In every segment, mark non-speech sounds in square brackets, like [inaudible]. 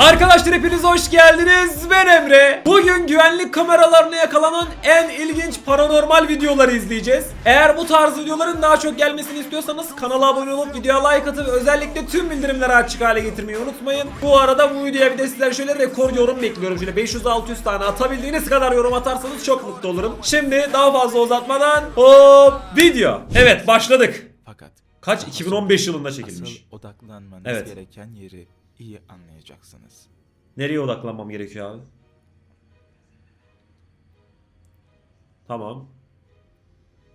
Arkadaşlar hepiniz hoş geldiniz. Ben Emre. Bugün güvenlik kameralarına yakalanan en ilginç paranormal videoları izleyeceğiz. Eğer bu tarz videoların daha çok gelmesini istiyorsanız kanala abone olup videoya like atıp özellikle tüm bildirimleri açık hale getirmeyi unutmayın. Bu arada bu videoya bir de sizden şöyle rekor yorum bekliyorum. Şöyle 500-600 tane atabildiğiniz kadar yorum atarsanız çok mutlu olurum. Şimdi daha fazla uzatmadan hop video. Evet başladık. Fakat Kaç? daha 2015 sonra yılında çekilmiş. Asıl odaklanmanız Evet. gereken yeri iyi anlayacaksınız. Nereye odaklanmam gerekiyor abi? Tamam.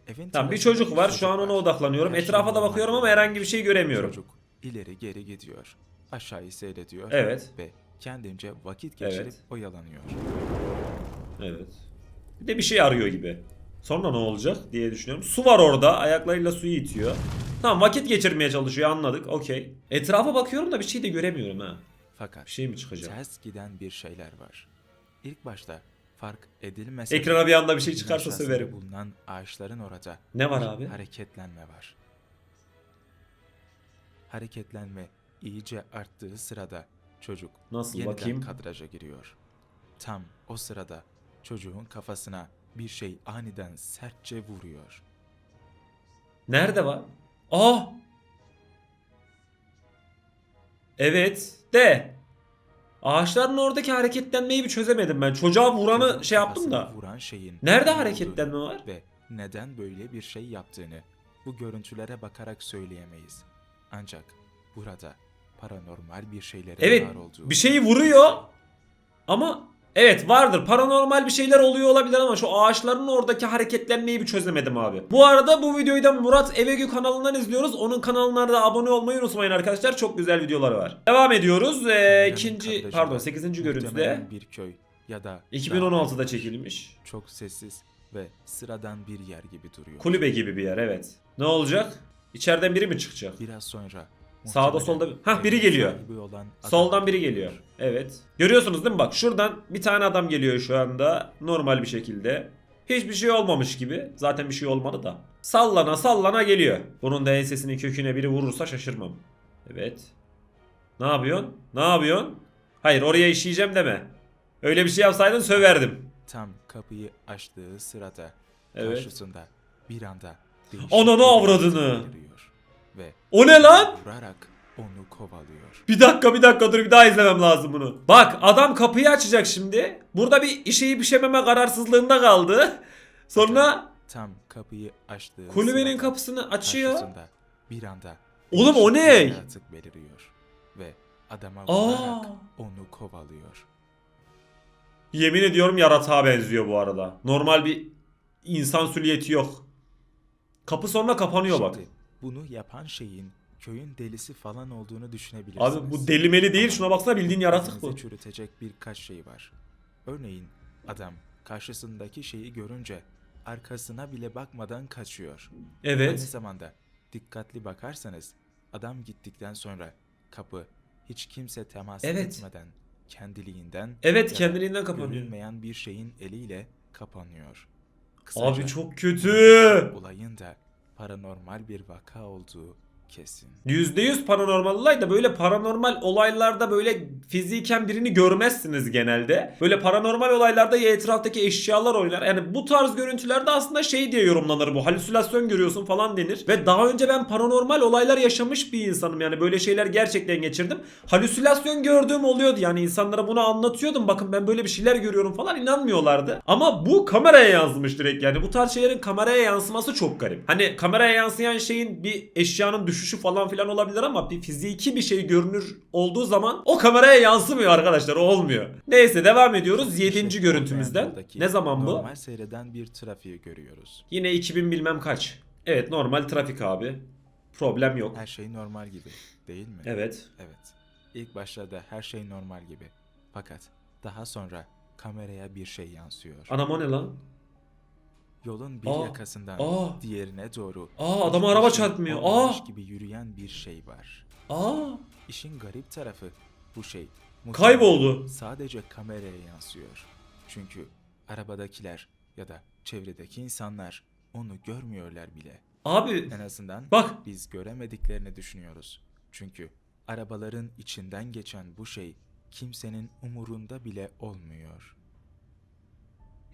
Evin Tamam bir çocuk var. Şu an ona odaklanıyorum. Her Etrafa da bakıyorum ama herhangi bir şey göremiyorum. Çocuk ileri geri gidiyor. Aşağıyı seyrediyor. Evet. Ve kendince vakit Evet. geçirip oyalanıyor. Evet. Bir de bir şey arıyor gibi. Sonra ne olacak diye düşünüyorum. Su var orada. Ayaklarıyla suyu itiyor. Tamam vakit geçirmeye çalışıyor anladık. Okey. Etrafa bakıyorum da bir şey de göremiyorum ha. Fakat Bir şey mi çıkacak? ters giden bir şeyler var. İlk başta fark edilmese Ekrana bir anda bir şey çıkarsa söverim. bulunan ağaçların orada Ne var abi? hareketlenme var. Hareketlenme iyice arttığı sırada çocuk Nasıl yeniden bakayım? kadraja giriyor. Tam o sırada çocuğun kafasına bir şey aniden sertçe vuruyor. Nerede var? Aa! Evet. De. Ağaçların oradaki hareketlenmeyi bir çözemedim ben. Çocuğa vuranı şey yaptım da. Vuran şeyin Nerede ne hareketlenme var? Ve neden böyle bir şey yaptığını bu görüntülere bakarak söyleyemeyiz. Ancak burada paranormal bir şeylerin Evet var olduğu bir şeyi vuruyor ama evet vardır paranormal bir şeyler oluyor olabilir ama şu ağaçların oradaki hareketlenmeyi bir çözemedim abi. Bu arada bu videoyu da Murat Evegü kanalından izliyoruz. Onun kanalına da abone olmayı unutmayın arkadaşlar. Çok güzel videoları var. Devam ediyoruz. Ee, ikinci pardon 8. görüntüde bir köy ya da 2016'da dağ çekilmiş. Çok sessiz ve sıradan bir yer gibi duruyor. Kulübe gibi bir yer evet. Ne olacak? İçeriden biri mi çıkacak? Biraz sonra Sağda, solda- Hah, biri geliyor. Soldan biri geliyor. Evet. Görüyorsunuz değil mi? Bak şuradan bir tane adam geliyor şu anda. Normal bir şekilde. Hiçbir şey olmamış gibi. Zaten bir şey olmadı da. Sallana sallana geliyor. Bunun da ensesinin köküne biri vurursa şaşırmam. Evet. Ne yapıyorsun? Ne yapıyorsun? Hayır oraya işeyeceğim deme. Öyle bir şey yapsaydın söverdim. Tam kapıyı açtığı sırada Evet. karşısında bir anda Ananı avradını. beliriyor Ve O ne lan? vurarak onu kovalıyor. Bir dakika bir dakika dur bir daha izlemem lazım bunu. Bak adam kapıyı açacak şimdi. Burada bir işeyi pişememe kararsızlığında kaldı. Sonra Tam kapıyı açtığı kulübenin sırada kapısını açıyor. karşısında bir anda Oğlum o ne? bir Yaratık beliriyor ve adama vurarak onu kovalıyor. Yemin ediyorum yaratığa benziyor bu arada. Normal bir insan süliyeti yok. Kapı sonra kapanıyor bak. Şimdi bunu yapan şeyin köyün delisi falan olduğunu düşünebilirsiniz. Abi bu delimeli değil şuna baksana bildiğin yaratık bu. Çürütecek birkaç şey var. Örneğin adam karşısındaki şeyi görünce arkasına bile bakmadan kaçıyor. Aynı Evet. zamanda dikkatli bakarsanız adam gittikten sonra kapı hiç kimse temas Evet. etmeden kendiliğinden Evet kendiliğinden kapanıyor. görünmeyen bir şeyin eliyle kapanıyor. Abi çok kötü. olayın da paranormal bir vaka olduğu kesin. %100 paranormal olay da böyle paranormal olaylarda böyle fiziken birini görmezsiniz genelde. Böyle paranormal olaylarda ya etraftaki eşyalar oynar. Yani bu tarz görüntülerde aslında şey diye yorumlanır bu. Halüsinasyon görüyorsun falan denir. Ve daha önce ben paranormal olaylar yaşamış bir insanım. Yani böyle şeyler gerçekten geçirdim. Halüsinasyon gördüğüm oluyordu. Yani insanlara bunu anlatıyordum. Bakın ben böyle bir şeyler görüyorum falan inanmıyorlardı. Ama bu kameraya yansımış direkt yani. Bu tarz şeylerin kameraya yansıması çok garip. Hani kameraya yansıyan şeyin bir eşyanın düşüşü falan filan olabilir ama bir fiziki bir şey görünür olduğu zaman o kameraya yansımıyor arkadaşlar. O olmuyor. Neyse devam ediyoruz 7. İşte görüntümüzden. Ne zaman bu? Normal seyreden bir trafiği görüyoruz. Yine 2000 bilmem kaç. Evet normal trafik abi. Problem yok. Her şey normal gibi, değil mi? Evet. Evet. İlk başlarda her şey normal gibi. Fakat daha sonra kameraya bir şey yansıyor. Anam o ne lan? Yolun bir Aa, yakasından aa. diğerine doğru. Aa adama araba çarpmıyor. Aa. gibi yürüyen bir şey var. Aa. İşin garip tarafı bu şey. muhtemelen Kayboldu. Sadece kameraya yansıyor. Çünkü arabadakiler ya da çevredeki insanlar onu görmüyorlar bile. Abi En azından bak biz göremediklerini düşünüyoruz. Çünkü arabaların içinden geçen bu şey kimsenin umurunda bile olmuyor.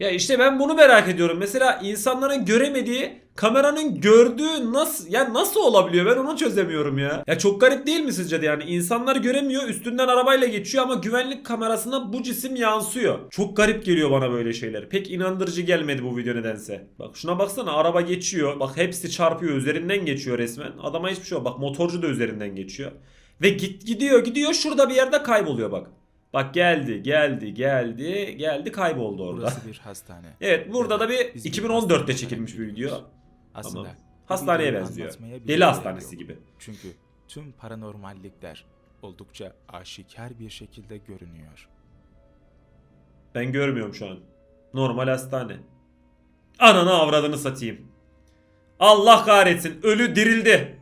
Ya işte ben bunu merak ediyorum. Mesela insanların göremediği kameranın gördüğü nasıl ya nasıl olabiliyor? Ben onu çözemiyorum ya. Ya çok garip değil mi sizce de yani? İnsanlar göremiyor, üstünden arabayla geçiyor ama güvenlik kamerasına bu cisim yansıyor. Çok garip geliyor bana böyle şeyler. Pek inandırıcı gelmedi bu video nedense. Bak şuna baksana araba geçiyor. Bak hepsi çarpıyor, üzerinden geçiyor resmen. Adama hiçbir şey yok. Bak motorcu da üzerinden geçiyor. Ve git gidiyor, gidiyor şurada bir yerde kayboluyor bak. Bak geldi, geldi, geldi, geldi kayboldu orada. Burası bir hastane. [laughs] Evet burada da bir Biz bir 2014'te hastaneden çekilmiş bir video. Aslında bu Hastaneye benziyor. Deli hastanesi gibi. Çünkü tüm paranormallikler oldukça aşikar bir şekilde görünüyor. Ben görmüyorum şu an. Normal hastane. Ananı avradını satayım. Allah kahretsin. Ölü dirildi.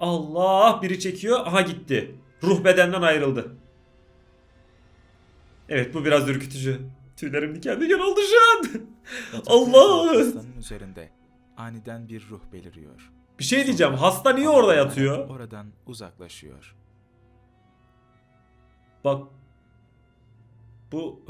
Allah biri çekiyor. Aha gitti. Ruh bedenden ayrıldı. Evet bu biraz ürkütücü. Tüylerim diken diken oldu şu an. [laughs] Allah! Hastanın üzerinde aniden bir ruh beliriyor. Bir şey diyeceğim. Hasta niye orada yatıyor? Oradan uzaklaşıyor. Bak. Bu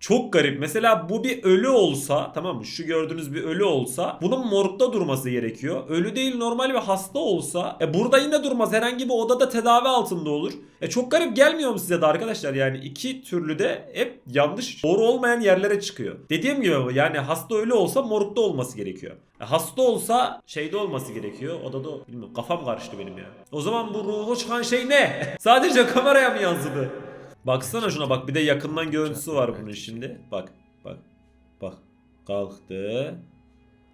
çok garip. Mesela bu bir ölü olsa tamam mı? Şu gördüğünüz bir ölü olsa bunun morgda durması gerekiyor. Ölü değil normal bir hasta olsa e burada yine durmaz. Herhangi bir odada tedavi altında olur. E çok garip gelmiyor mu size de arkadaşlar? Yani iki türlü de hep yanlış doğru olmayan yerlere çıkıyor. Dediğim gibi yani hasta ölü olsa morgda olması gerekiyor. E hasta olsa şeyde olması gerekiyor. Odada bilmiyorum kafam karıştı benim ya. O zaman bu ruhu çıkan şey ne? [laughs] Sadece kameraya mı yansıdı? Baksana şuna bak bir de yakından görüntüsü var bunun şimdi. Bak bak bak kalktı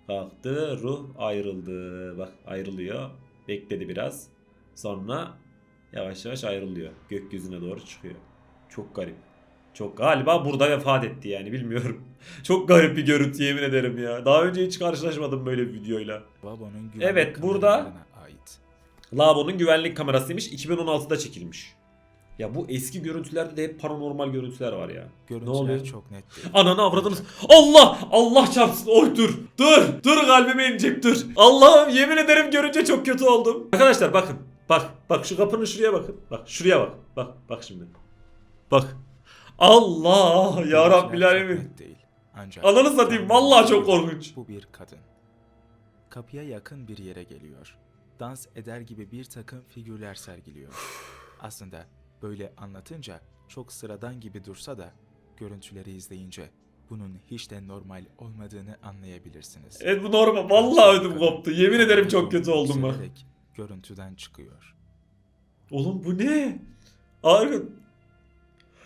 kalktı ruh ayrıldı. Bak ayrılıyor. Bekledi biraz. Sonra yavaş yavaş ayrılıyor. Gökyüzüne doğru çıkıyor. Çok garip. Çok galiba burada vefat etti yani bilmiyorum. [laughs] Çok garip bir görüntü yemin ederim ya. Daha önce hiç karşılaşmadım böyle bir videoyla. Güvenlik Evet, burada- ait. Lavabonun güvenlik kamerasıymış. 2016'da çekilmiş. Ya bu eski görüntülerde de hep paranormal görüntüler var ya. Görüntüler ne oluyor? çok net. Ananı avradınız. Allah! Allah çarpsın. Oy dur. Dur. Dur kalbime inecek dur. Allah'ım yemin ederim görünce çok kötü oldum. Arkadaşlar bakın. Bak. Bak şu kapının şuraya bakın. Bak şuraya bak. Bak. Bak şimdi. Bak. Allah ya Rabbil alemin. Ancak Ananı satayım vallahi çok korkunç. Bu bir kadın. Kapıya yakın bir yere geliyor. Dans eder gibi bir takım figürler sergiliyor. Aslında böyle anlatınca çok sıradan gibi dursa da görüntüleri izleyince bunun hiç de normal olmadığını anlayabilirsiniz. Evet bu normal. Vallahi ödüm koptu. Yemin ederim çok kötü oldum. Yükselerek Görüntüden çıkıyor. Oğlum bu ne? Harbi.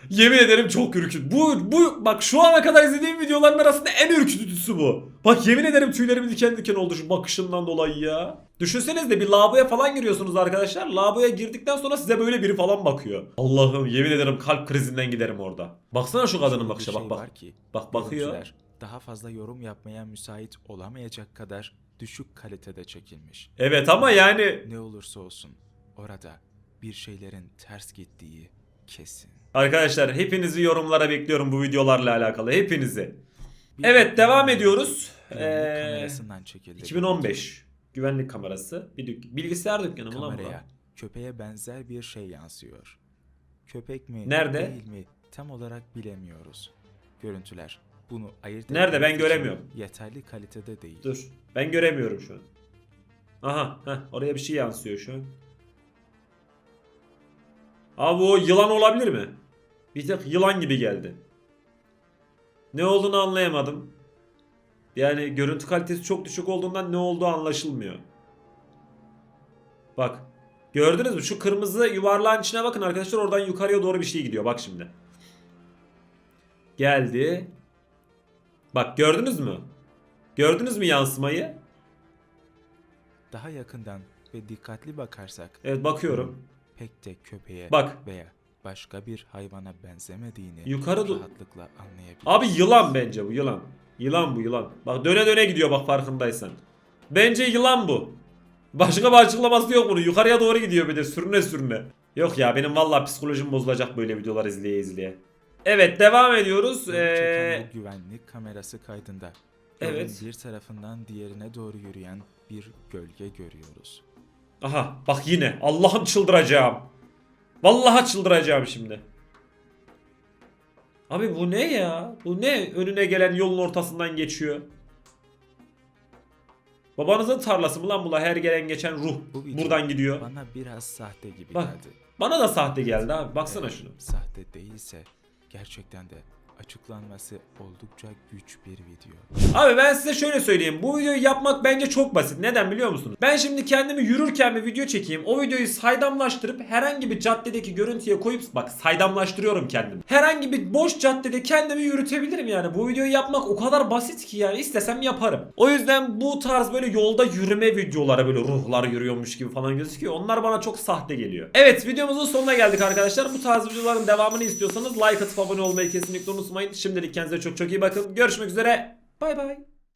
Yemin ederim çok ürkütücü. Bu, bu bak şu ana kadar izlediğim videoların arasında en ürkütücüsü bu. Bak yemin ederim tüylerim diken diken oldu şu bakışından dolayı ya. Düşünsenize bir lavaboya falan giriyorsunuz arkadaşlar. Lavaboya girdikten sonra size böyle biri falan bakıyor. Allah'ım yemin ederim kalp krizinden giderim orada. Baksana şu kadının bakışa şey bak bak. Bak bakıyor. daha fazla yorum yapmaya müsait olamayacak kadar düşük kalitede çekilmiş. Evet ama yani Ne olursa olsun orada bir şeylerin ters gittiği kesin. arkadaşlar hepinizi yorumlara bekliyorum bu videolarla alakalı. Hepinizi. Evet devam ediyoruz. Ee, kamerasından çekildi. 2015 güvenlik kamerası. Bir dük- bilgisayar dükkanı mı lan bu? Kameraya köpeğe benzer bir şey yansıyor. Köpek mi Nerede? değil mi tam olarak bilemiyoruz. Görüntüler bunu ayırt Nerede? Ben için göremiyorum. Yeterli kalitede değil. Dur. Ben göremiyorum şu an. Aha. Heh, oraya bir şey yansıyor şu an. Abi o yılan olabilir mi? Bir tek yılan gibi geldi. Ne olduğunu anlayamadım. Yani görüntü kalitesi çok düşük olduğundan ne olduğu anlaşılmıyor. Bak. Gördünüz mü? Şu kırmızı yuvarlağın içine bakın arkadaşlar. Oradan yukarıya doğru bir şey gidiyor. Bak şimdi. Geldi. Bak gördünüz mü? Gördünüz mü yansımayı? Daha yakından ve dikkatli bakarsak Evet bakıyorum. Pek de köpeğe Bak. veya başka bir hayvana benzemediğini Yukarı do- rahatlıkla anlayabiliriz. Abi yılan bence bu yılan. Yılan bu yılan. Bak döne döne gidiyor bak farkındaysan. Bence yılan bu. Başka bir açıklaması yok bunun. Yukarıya doğru gidiyor bir de sürüne sürüne. Yok ya benim vallahi psikolojim bozulacak böyle videolar izleye izleye. Evet devam ediyoruz. Çeken Ee, bu güvenlik kamerası kaydında Evet. bir tarafından diğerine doğru yürüyen bir gölge görüyoruz. Aha bak yine Allah'ım çıldıracağım. Vallahi çıldıracağım şimdi. Abi bu ne ya? Bu ne? Önüne gelen yolun ortasından geçiyor. Babanızın tarlası mı lan bu la? Her gelen geçen ruh Bu buradan gidiyor. Bana biraz sahte gibi Bak. geldi. Bana da sahte geldi abi. Baksana Eğer şunu. Sahte değilse gerçekten de açıklanması oldukça güç bir video. Abi ben size şöyle söyleyeyim. Bu videoyu yapmak bence çok basit. Neden biliyor musunuz? Ben şimdi kendimi yürürken bir video çekeyim. O videoyu saydamlaştırıp herhangi bir caddedeki görüntüye koyup bak saydamlaştırıyorum kendimi. Herhangi bir boş caddede kendimi yürütebilirim yani. Bu videoyu yapmak o kadar basit ki yani istesem yaparım. O yüzden bu tarz böyle yolda yürüme videoları böyle ruhlar yürüyormuş gibi falan gözüküyor. Onlar bana çok sahte geliyor. Evet videomuzun sonuna geldik arkadaşlar. Bu tarz videoların devamını istiyorsanız like atıp abone olmayı kesinlikle unutmayın. Şimdilik kendinize çok çok iyi bakın. Görüşmek üzere. Bay bay.